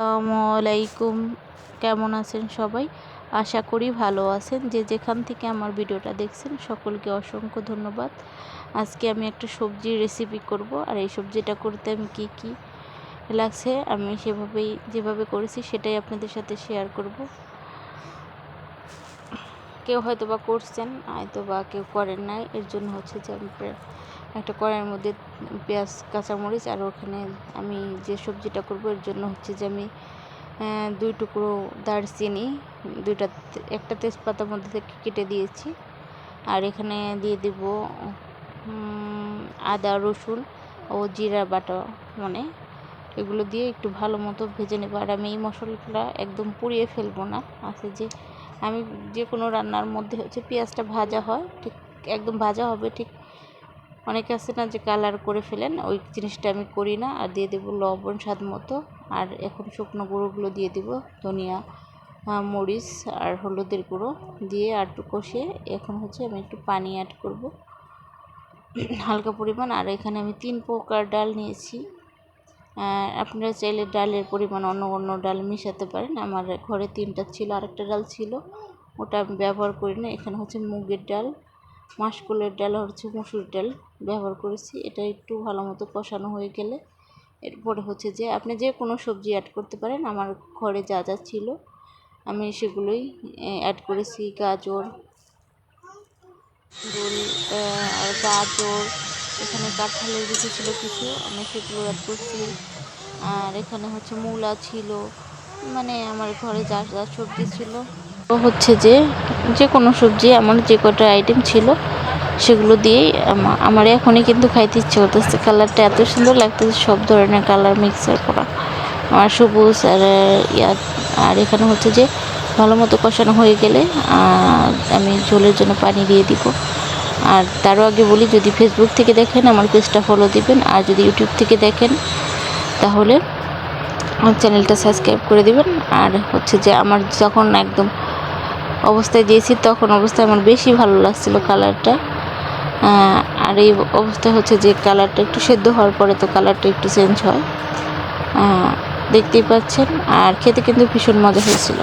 আসসালামু আলাইকুম কেমন আছেন সবাই? আশা করি ভালো আছেন। যে যেখান থেকে আমার ভিডিওটা দেখছেন, সকলকে অসংখ্য ধন্যবাদ। আজকে আমি একটা সবজির রেসিপি করব। আর এই সবজিটা করতে আমি কি কি লাগছে, আমি সেভাবেই, যেভাবে করেছি সেটাই আপনাদের সাথে শেয়ার করব। কেউ হয়তো বা করছেন হয়তো বা কেউ করেন নাই। এর জন্য হচ্ছে যে আমি একটা কড়াইয়ের মধ্যে পেঁয়াজ, কাঁচামরিচ আর ওখানে আমি যে সবজিটা করব, এর জন্য হচ্ছে যে আমি দুই টুকরো দারচিনি, দুইটা একটা তেজপাতার মধ্যে থেকে কেটে দিয়েছি। আর এখানে দিয়ে দেব আদা, রসুন ও জিরা বাটা মানে। এগুলো দিয়ে একটু ভালো মতো ভেজে নেব। আর আমি এই মশলাটা একদম পুড়িয়ে ফেলব না। আছে যে আমি যে কোনো রান্নার মধ্যে হচ্ছে পেঁয়াজটা ভাজা হয়, ঠিক একদম ভাজা হবে, ঠিক অনেকে আছে না যে কালার করে ফেলেন, ওই জিনিসটা আমি করি না, আর দিয়ে দেবো লবণ স্বাদ মতো, আর এখন শুকনো গুঁড়োগুলো দিয়ে দেবো, ধনিয়া মরিচ আর হলুদের গুঁড়ো দিয়ে আর একটু কষিয়ে এখন হচ্ছে আমি একটু পানি অ্যাড করব, হালকা পরিমাণ, আর এখানে আমি তিন প্রকার ডাল নিয়েছি। আপনারা চাইলে ডালের পরিমাণ অন্য অন্য ডাল মিশাতে পারেন। আমার ঘরে তিনটা ছিল, আরেকটা ডাল ছিল। ওটা আমি ব্যবহার করি না। এখানে হচ্ছে মুগের ডাল, মাসকলের ডাল হচ্ছে মুসুর ডাল ব্যবহার করেছি। এটা একটু ভালো মতো কষানো হয়ে গেলে। এরপরে হচ্ছে যে আপনি যে কোনো সবজি অ্যাড করতে পারেন। আমার ঘরে যা যা ছিল, আমি সেগুলোই অ্যাড করেছি। গাজর আর গাজর এখানে কাঁঠালের বিচি ছিল কিছু, আমি সেগুলো অ্যাড করছি। আর এখানে হচ্ছে মূলা ছিল। মানে আমার ঘরে যা যা সবজি ছিল। হচ্ছে যে যে কোনো সবজি আমার যে কটা আইটেম ছিল, সেগুলো দিয়েই আমার এখনই কিন্তু খাইতে ইচ্ছে করতেছে। কালারটা এত সুন্দর লাগতেছে, সব ধরনের কালার মিক্সার করা। আর সবুজ আর, ইয়া, আর এখানে হচ্ছে যে ভালো মতো কষানো হয়ে গেলে আমি ঝোলের জন্য পানি দিয়ে দিব। আর তারও আগে বলি, যদি ফেসবুক থেকে দেখেন, আমার পেজটা ফলো দিবেন। আর যদি ইউটিউব থেকে দেখেন, তাহলে আমার চ্যানেলটা সাবস্ক্রাইব করে দিবেন। আর হচ্ছে যে আমার যখন একদম অবস্থায় দিয়েছি তখন অবস্থায় আমার বেশি ভালো লাগছিল কালারটা আর এই অবস্থা হচ্ছে যে কালারটা একটু সেদ্ধ হওয়ার পরে তো কালারটা একটু চেঞ্জ হয়। দেখতেই পাচ্ছেন। আর খেতে কিন্তু ভীষণ মজা হয়েছিল।